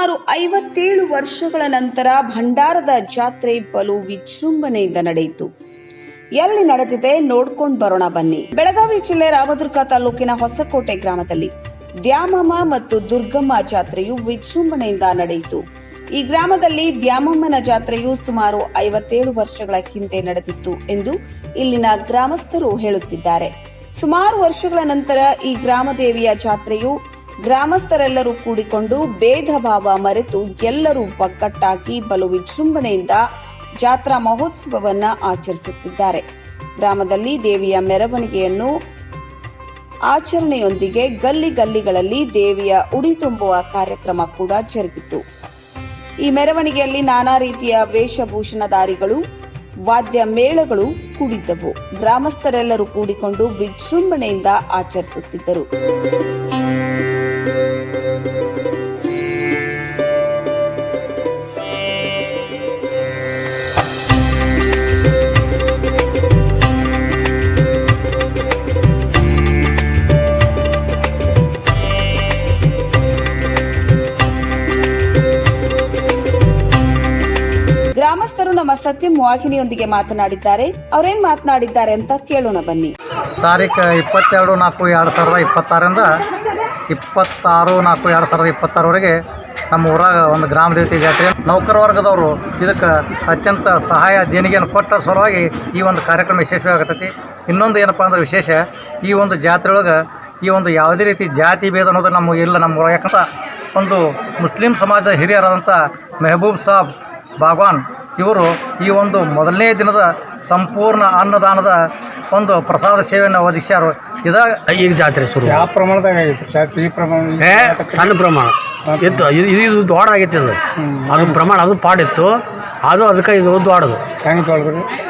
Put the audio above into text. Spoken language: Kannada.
ಸುಮಾರು ಐವತ್ತೇಳು ವರ್ಷಗಳ ನಂತರ ಭಂಡಾರದ ಜಾತ್ರೆ ಬಲು ವಿಜೃಂಭಣೆಯಿಂದ ನಡೆಯಿತು. ಎಲ್ಲಿ ನಡೆದಿದೆ ನೋಡ್ಕೊಂಡು ಬರೋಣ ಬನ್ನಿ. ಬೆಳಗಾವಿ ಜಿಲ್ಲೆ ರಾಮದುರ್ಗ ತಾಲೂಕಿನ ಹೊಸಕೋಟೆ ಗ್ರಾಮದಲ್ಲಿ ದ್ಯಾಮಮ್ಮ ಮತ್ತು ದುರ್ಗಮ್ಮ ಜಾತ್ರೆಯು ವಿಜೃಂಭಣೆಯಿಂದ ನಡೆಯಿತು. ಈ ಗ್ರಾಮದಲ್ಲಿ ದ್ಯಾಮಮ್ಮನ ಜಾತ್ರೆಯು ಸುಮಾರು ಐವತ್ತೇಳು ವರ್ಷಗಳ ಹಿಂದೆ ನಡೆದಿತ್ತು ಎಂದು ಇಲ್ಲಿನ ಗ್ರಾಮಸ್ಥರು ಹೇಳುತ್ತಿದ್ದಾರೆ. ಸುಮಾರು ವರ್ಷಗಳ ನಂತರ ಈ ಗ್ರಾಮದೇವಿಯ ಜಾತ್ರೆಯು ಗ್ರಾಮಸ್ಥರೆಲ್ಲರೂ ಕೂಡಿಕೊಂಡು ಭೇದ ಭಾವ ಮರೆತು ಎಲ್ಲರೂ ಒಕ್ಕಟ್ಟಾಗಿ ಬಲು ವಿಜೃಂಭಣೆಯಿಂದ ಜಾತ್ರಾ ಮಹೋತ್ಸವವನ್ನ ಆಚರಿಸುತ್ತಿದ್ದಾರೆ. ಗ್ರಾಮದಲ್ಲಿ ದೇವಿಯ ಮೆರವಣಿಗೆಯನ್ನು ಆಚರಣೆಯೊಂದಿಗೆ ಗಲ್ಲಿ ಗಲ್ಲಿಗಳಲ್ಲಿ ದೇವಿಯ ಉಡಿ ತುಂಬುವ ಕಾರ್ಯಕ್ರಮ ಕೂಡ ಜರುಗಿತು. ಈ ಮೆರವಣಿಗೆಯಲ್ಲಿ ನಾನಾ ರೀತಿಯ ವೇಷಭೂಷಣಧಾರಿಗಳು, ವಾದ್ಯ ಮೇಳಗಳು ಕೂಡಿದ್ದವು. ಗ್ರಾಮಸ್ಥರೆಲ್ಲರೂ ಕೂಡಿಕೊಂಡು ವಿಜೃಂಭಣೆಯಿಂದ ಆಚರಿಸುತ್ತಿದ್ದರು. ಗ್ರಾಮಸ್ಥರು ನಮ್ಮ ಸತ್ಯಂ ವಾಹಿನಿಯೊಂದಿಗೆ ಮಾತನಾಡಿದ್ದಾರೆ. ಅವರೇನ್ ಮಾತನಾಡಿದ್ದಾರೆ ಅಂತ ಕೇಳೋಣ ಬನ್ನಿ. ತಾರೀಕು ಇಪ್ಪತ್ತೆರಡು ನಾಲ್ಕು ಎರಡು ಸಾವಿರದ ಇಪ್ಪತ್ತಾರರಿಂದ ಇಪ್ಪತ್ತಾರು ನಾಲ್ಕು ಎರಡು ಸಾವಿರದ ಇಪ್ಪತ್ತಾರವರೆಗೆ ನಮ್ಮ ಊರಾಗ ಒಂದು ಗ್ರಾಮ ದೇವತೆ ಜಾತ್ರೆ. ನೌಕರ ವರ್ಗದವರು ಇದಕ್ಕೆ ಅತ್ಯಂತ ಸಹಾಯ ದೇಣಿಗೆಯನ್ನು ಕೊಟ್ಟ ಸಲುವಾಗಿ ಈ ಒಂದು ಕಾರ್ಯಕ್ರಮ ಯಶಸ್ವಿಯಾಗತೈತಿ. ಇನ್ನೊಂದು ಏನಪ್ಪ ಅಂದ್ರೆ ವಿಶೇಷ, ಈ ಒಂದು ಜಾತ್ರೆ ಒಳಗೆ ಈ ಒಂದು ಯಾವುದೇ ರೀತಿ ಜಾತಿ ಭೇದ ಅನ್ನೋದು ನಮ್ಮ ಇಲ್ಲ ನಮ್ಮ ಯಾಕಂತ ಒಂದು ಮುಸ್ಲಿಂ ಸಮಾಜದ ಹಿರಿಯರಾದಂಥ ಮೆಹಬೂಬ್ ಸಾಬ್ ಬಾಗ್ವಾನ್ ಇವರು ಈ ಒಂದು ಮೊದಲನೇ ದಿನದ ಸಂಪೂರ್ಣ ಅನ್ನದಾನದ ಒಂದು ಪ್ರಸಾದ ಸೇವೆಯನ್ನು ಒದಗಿಸ್ಯಾರು. ಇದ ಈಗ ಜಾತ್ರೆ ಶುರು. ಯಾವ ಪ್ರಮಾಣದಾಗ ಆಗೈತೆ ಜಾತ್ರೆ ಈ ಪ್ರಮಾಣ ಏ ಸಣ್ಣ ಪ್ರಮಾಣ. ಇತ್ತು ಇದು ಇದು- ಇದು ದೊಡ್ಡ ಆಗೈತಿ ಅದು. ಅದು ಪ್ರಮಾಣ ಅದು ಪಾಡಿತ್ತು. ಅದು ಅದಕ್ಕೆ ಇದು ದೊಡ್ಡದು. ಹೆಂಗೆ ತೊಳೆದ್ರಿ?